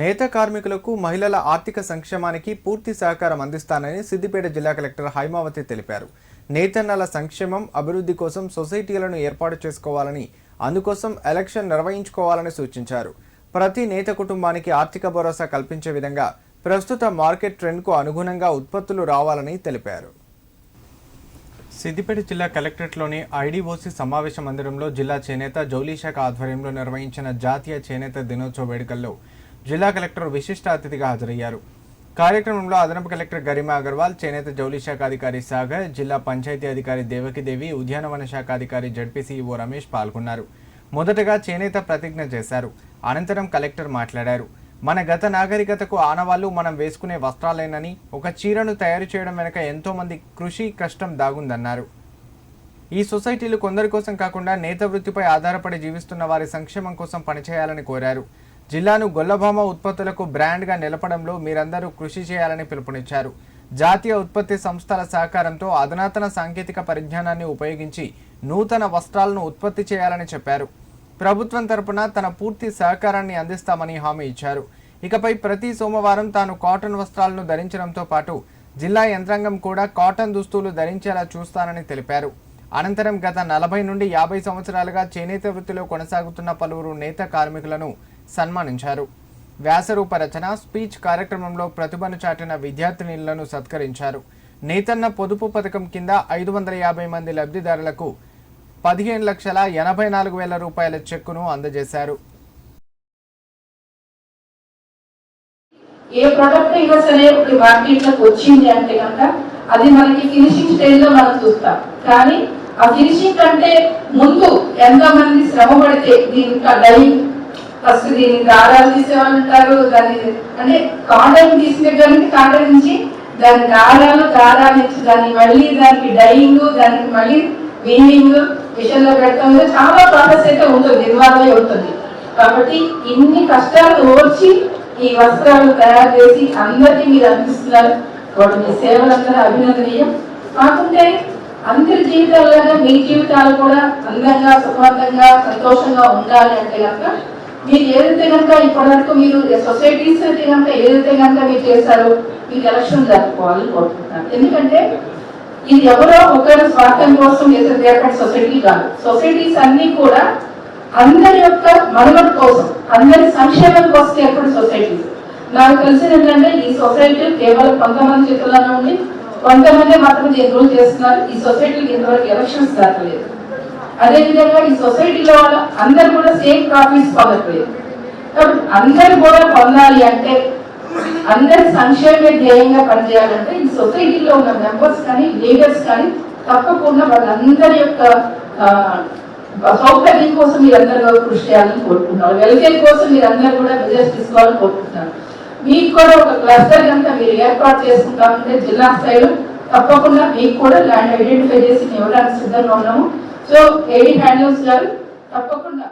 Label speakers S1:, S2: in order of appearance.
S1: నేత కార్మికులకు మహిళల ఆర్థిక సంక్షేమానికి పూర్తి సహకారం అందిస్తానని సిద్దిపేట జిల్లా కలెక్టర్ హైమావతి తెలిపారు. నేతన్నల సంక్షేమం అభివృద్ధి కోసం సొసైటీలను ఏర్పాటు చేసుకోవాలని అందుకోసం ఎలక్షన్ నిర్వహించుకోవాలని సూచించారు. ప్రతి నేత కుటుంబానికి ఆర్థిక భరోసా కల్పించే విధంగా ప్రస్తుత మార్కెట్ ట్రెండ్కు అనుగుణంగా ఉత్పత్తులు రావాలని తెలిపారు. సిద్దిపేట జిల్లా కలెక్టరేట్లోని ఐడీఓసీ సమావేశ మందిరంలో జిల్లా చేనేత జౌలీ శాఖ ఆధ్వర్యంలో నిర్వహించిన జాతీయ చేనేత దినోత్సవ వేడుకల్లో జిల్లా కలెక్టర్ విశిష్ట అతిథిగా హాజరయ్యారు. కార్యక్రమంలో అదనపు కలెక్టర్ గరిమా అగర్వాల్ చేనేత జౌలి శాఖ అధికారి సాగర్ జిల్లా పంచాయతీ అధికారి దేవకిదేవి ఉద్యానవన శాఖ అధికారి జడ్పీసీఈఓ రమేష్ పాల్గొన్నారు. మొదటగా చేనేత ప్రతిజ్ఞ చేశారు. అనంతరం కలెక్టర్ మాట్లాడారు. మన గత నాగరికతకు ఆనవాళ్ళు మనం వేసుకునే వస్త్రాలేనని ఒక చీరను తయారు చేయడం వెనుక ఎంతోమంది కృషి కష్టం దాగుందన్నారు. ఈ సొసైటీలు కొందరి కోసం కాకుండా నేత వృత్తిపై ఆధారపడి జీవిస్తున్న వారి సంక్షేమం కోసం పనిచేయాలని కోరారు. జిల్లాను గొల్లభామ ఉత్పత్తులకు బ్రాండ్గా నిలపడంలో మీరందరూ కృషి చేయాలని పిలుపునిచ్చారు. జాతీయ ఉత్పత్తి సంస్థల సహకారంతో అధునాతన సాంకేతిక పరిజ్ఞానాన్ని ఉపయోగించి నూతన వస్త్రాలను ఉత్పత్తి చేయాలని చెప్పారు. ప్రభుత్వం తరపున తన పూర్తి సహకారాన్ని అందిస్తామని హామీ ఇచ్చారు. ఇకపై ప్రతి సోమవారం తాను కాటన్ వస్త్రాలను ధరించడంతో పాటు జిల్లా యంత్రాంగం కూడా కాటన్ దుస్తులు ధరించేలా చూస్తానని తెలిపారు. అనంతరం గత నలభై నుండి యాభై సంవత్సరాలుగా చేనేత వృత్తిలో కొనసాగుతున్న పలువురు నేత కార్మికులను సన్మానించారు. వ్యాసరూప రచన స్పీచ్ కార్యక్రమంలో ప్రతిభను చాటిన విద్యార్థినిలను సత్కరించారు. నేతన్న పొదుపు పథకం కింద ఐదు వందల యాభై మంది లబ్ధిదారులకు పదిహేను లక్షల ఎనభై నాలుగు వేల రూపాయల చెక్కును అందజేశారు.
S2: ఏ ప్రొడక్ట్ అయినా సరే ఇప్పుడు మార్కెట్లోకి వచ్చింది అంటే కనుక అది మనకి ఫినిషింగ్ స్టేజ్లో మనం చూస్తాం. కానీ ఆ ఫినిషింగ్ కంటే ముందు ఎంతో మంది శ్రమ పడితే దీనికి డై ఫస్ట్ దీన్ని దారాలు తీసేవాళ్ళు ఉంటారు దాన్ని అంటే కాటన్ తీసిన దగ్గర నుంచి కాటన్ నుంచి దాని దారాలు దారాలు ఇచ్చి దాన్ని మళ్ళీ దానికి డైయింగ్ దానికి మళ్ళీ వీనింగ్ మిషన్లో పెట్టడం చాలా ప్రాసెస్ అయితే ఉంటుంది నిర్మాణమే ఉంటుంది. కాబట్టి ఇన్ని కష్టాలు ఓర్చి ఈ వస్త్రాలు తయారు చేసి అందరికీ మీరు అందిస్తున్నారు. వాటి మీ సేవలందరూ అభినందనీయం. కాకుంటే అందరి జీవితాల్లాగా మీ జీవితాలు కూడా అందంగా సుఖవంతంగా సంతోషంగా ఉండాలి అంటే కనుక మీరు ఏదైతే కనుక ఇప్పటివరకు మీరు సొసైటీస్ అయితే కనుక ఏదైతే కనుక మీరు చేశారో మీకు ఎలక్షన్ జరుపుకోవాలని కోరుకుంటున్నాను. ఎందుకంటే ఇది ఎవరో ఒకరి స్వార్థం కోసం చేసే ఏర్పాటు సొసైటీ కాదు. సొసైటీస్ అన్నీ కూడా అందరి యొక్క మనుగడ కోసం అందరి సంక్షేమం కోసం ఏర్పడే సొసైటీస్ నాకు తెలిసిన ఏంటంటే ఈ సొసైటీ కేవలం కొంతమంది చేతుల్లోనే ఉంది. కొంతమంది మాత్రం దీని రూల్ చేస్తున్నారు. ఈ సొసైటీకి ఇంతవరకు ఎలక్షన్స్ జరగలేదు అదేవిధంగా ఈ సొసైటీలో అందరు కూడా సేమ్ ప్రాఫిట్స్ పొందట్లేదు. కాబట్టి అందరు కూడా పొందాలి అంటే అందరి సంక్షేమే ధ్యేయంగా పనిచేయాలంటే ఈ సొసైటీలో ఉన్న మెంబర్స్ కానీ లీడర్స్ కానీ తప్పకుండా వాళ్ళందరి యొక్క సౌకర్యం కోసం మీరందరూ కృషి చేయాలని కోరుకుంటున్నారు. వెల్ఫేర్ కోసం మీరందరూ కూడా విజయస్ తీసుకోవాలని కోరుకుంటున్నారు. మీకు కూడా ఒక క్లస్టర్ కనుక మీరు ఏర్పాటు చేసుకుంటామంటే జిల్లా స్థాయిలో తప్పకుండా మీకు కూడా ల్యాండ్ ఐడెంటిఫై చేసి మేము ఇవ్వడానికి సిద్ధంగా ఉన్నాము. సో ఏడి హ్యాండ్లూమ్స్ గారు తప్పకుండా.